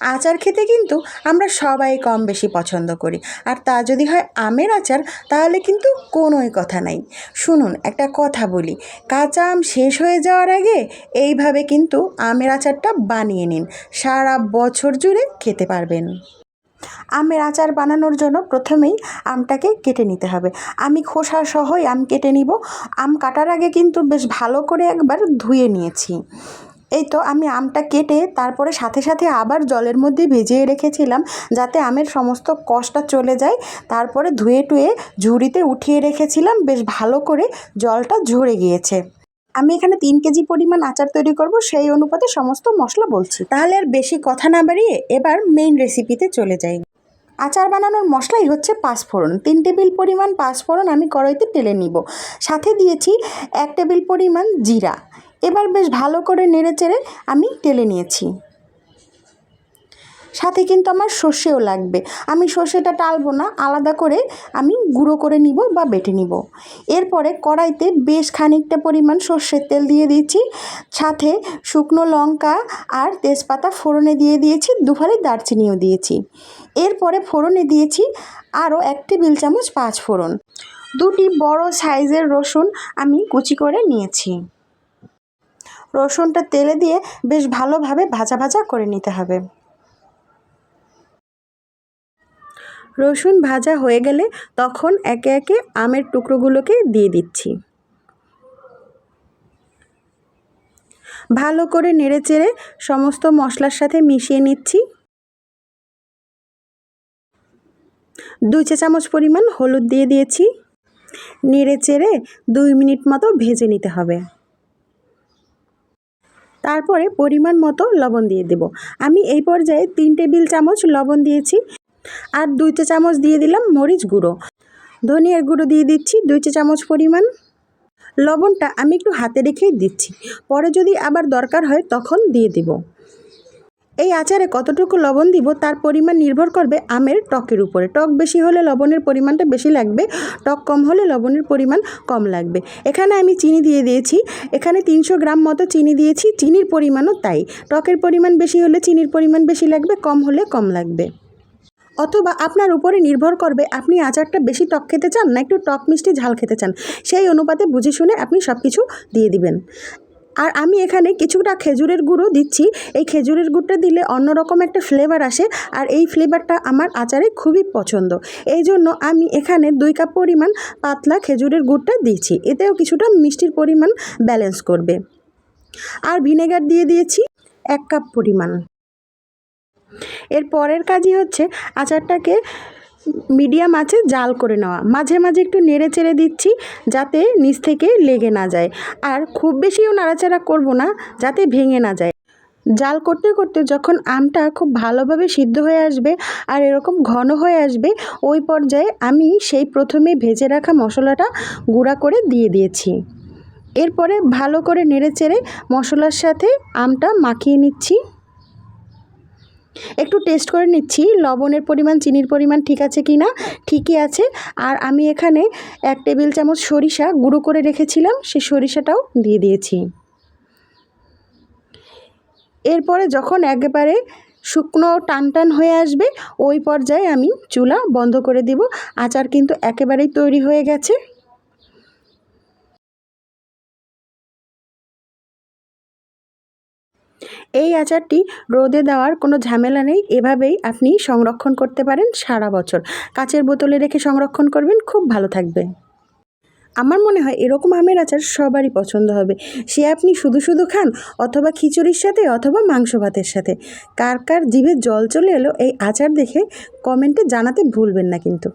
আচার খেতে কিন্তু আমরা সবাই কম বেশি পছন্দ করি। আর তা যদি হয় আমের আচার, তাহলে কিন্তু কোনোই কথা নাই। শুনুন, একটা কথা বলি। কাঁচা আম শেষ হয়ে যাওয়ার আগে এইভাবে কিন্তু আমের আচারটা বানিয়ে নিন। সারা বছর জুড়ে খেতে পারবেন। আমের আচার বানানোর জন্য প্রথমেই আমটাকে কেটে নিতে হবে। আমি খোসা সহই আম কেটে নিব। আম কাটার আগে কিন্তু বেশ ভালো করে একবার ধুয়ে নিয়েছি। এই তো আমি আমটা কেটে তারপরে সাথে সাথে আবার জলের মধ্যে ভিজিয়ে রেখেছিলাম যাতে আমের সমস্ত কষটা চলে যায়। তারপরে ধুয়ে টুয়ে ঝুড়িতে উঠিয়ে রেখেছিলাম। বেশ ভালো করে জলটা ঝরে গিয়েছে। আমি এখানে তিন কেজি পরিমাণ আচার তৈরি করব, সেই অনুপাতে সমস্ত মশলা বলছি। তাহলে আর বেশি কথা না বাড়িয়ে এবার মেইন রেসিপিতে চলে যাই। আচার বানানোর মশলাই হচ্ছে পাঁচফোড়ন। তিন টেবিল পরিমাণ পাঁচফোড়ন আমি কড়াইতে তেলে নিব। সাথে দিয়েছি এক টেবিল পরিমাণ জিরা। এবার বেশ ভালো করে নেড়ে চেড়ে আমি তেলে নিয়েছি। সাথে কিন্তু আমার সর্ষেও লাগবে। আমি সর্ষেটা টালবো না, আলাদা করে আমি গুঁড়ো করে নিব বা বেটে নিব। এরপরে কড়াইতে বেশ খানিকটা পরিমাণ সর্ষের তেল দিয়ে দিয়েছি। সাথে শুকনো লঙ্কা আর তেজপাতা ফোড়নে দিয়ে দিয়েছি, দুফালি দারচিনিও দিয়েছি। এরপরে ফোড়নে দিয়েছি আরও এক টেবিল চামচ পাঁচ ফোড়ন। দুটি বড় সাইজের রসুন আমি কুচি করে নিয়েছি। রসুনটা তেলে দিয়ে বেশ ভালোভাবে ভাজা ভাজা করে নিতে হবে। রসুন ভাজা হয়ে গেলে তখন একে একে আমের টুকরোগুলোকে দিয়ে দিচ্ছি। ভালো করে নেড়েচেড়ে সমস্ত মশলার সাথে মিশিয়ে নিচ্ছি। দুই চা চামচ পরিমাণ হলুদ দিয়ে দিয়েছি। নেড়ে চেড়ে দুই মিনিট মতো ভেজে নিতে হবে। তারপরে পরিমাণ মতো লবণ দিয়ে দেব। আমি এই পর্যায়ে তিন টেবিল চামচ লবণ দিয়েছি আর দুই চা চামচ দিয়ে দিলাম মরিচ গুঁড়ো। ধনিয়ার গুঁড়ো দিয়ে দিচ্ছি দুই চা চামচ পরিমাণ। লবণটা আমি একটু হাতে রেখেই দিচ্ছি। পরে যদি আবার দরকার হয় তখন দিয়ে দিব। এই আচারে কতটুকু লবণ দিব তার পরিমাণ নির্ভর করবে আমের টকের উপরে। টক বেশি হলে লবণের পরিমাণটা বেশি লাগবে, টক কম হলে লবণের পরিমাণ কম লাগবে। এখানে আমি চিনি দিয়ে দিয়েছি, এখানে তিনশো গ্রাম মতো চিনি দিয়েছি, চিনির পরিমাণও তাই। টকের পরিমাণ বেশি হলে চিনির পরিমাণ বেশি লাগবে, কম হলে কম লাগবে। অথবা আপনার উপরে নির্ভর করবে আপনি আচারটা বেশি টক খেতে চান না একটু টক মিষ্টি ঝাল খেতে চান। সেই অনুপাতে বুঝে শুনে আপনি সব কিছু দিয়ে দিবেন। আর আমি এখানে কিছুটা খেজুরের গুঁড়ো দিচ্ছি। এই খেজুরের গুড়টা দিলে অন্যরকম একটা ফ্লেভার আসে আর এই ফ্লেভারটা আমার আচারে খুবই পছন্দ। এই জন্য আমি এখানে দুই কাপ পরিমাণ পাতলা খেজুরের গুড়টা দিচ্ছি এতেও কিছুটা মিষ্টির পরিমাণ ব্যালেন্স করবে। আর ভিনেগার দিয়ে দিয়েছি এক কাপ পরিমাণ। এর পরের কাজই হচ্ছে আচারটাকে মিডিয়াম আছে, জাল করে নেওয়া। মাঝে মাঝে একটু নেড়ে চেড়ে দিচ্ছি যাতে নিচ থেকে লেগে না যায়। আর খুব বেশিও নাড়াচাড়া করব না, যাতে ভেঙে না যায়। জাল করতে করতে যখন আমটা খুব ভালোভাবে সিদ্ধ হয়ে আসবে আর এরকম ঘন হয়ে আসবে, ওই পর্যায়ে আমি সেই প্রথমে ভেজে রাখা মশলাটা গুঁড়া করে দিয়ে দিয়েছি। এরপরে ভালো করে নেড়ে চেড়ে মশলার সাথে আমটা মাখিয়ে নিচ্ছি। একটু টেস্ট করে নিচ্ছি, লবণের পরিমাণ, চিনির পরিমাণ ঠিক আছে কি না? ঠিকই আছে। আর আমি এখানে এক টেবিল চামচ সরিষা গুঁড়ো করে রেখেছিলাম, সে সরিষাটাও দিয়ে দিয়েছি। এরপরে যখন একেবারে শুকনো টান টান হয়ে আসবে, ওই পর্যায়ে আমি চুলা বন্ধ করে দিব। আচার কিন্তু একেবারেই তৈরি হয়ে গেছে। এই আচারটি রোদে দেওয়ার কোনো ঝামেলা নেই। এভাবেই আপনি সংরক্ষণ করতে পারেন সারা বছর। কাচের বোতলে রেখে সংরক্ষণ করবেন। খুব ভালো থাকবে। আমার মনে হয় এরকম আমের আচার সবারই পছন্দ হবে। সে আপনি শুধু শুধু খান অথবা খিচুড়ির সাথে অথবা মাংস ভাতের সাথে। কার কার জিভে জল চলে এলো এই আচার দেখে কমেন্টে জানাতে ভুলবেন না কিন্তু।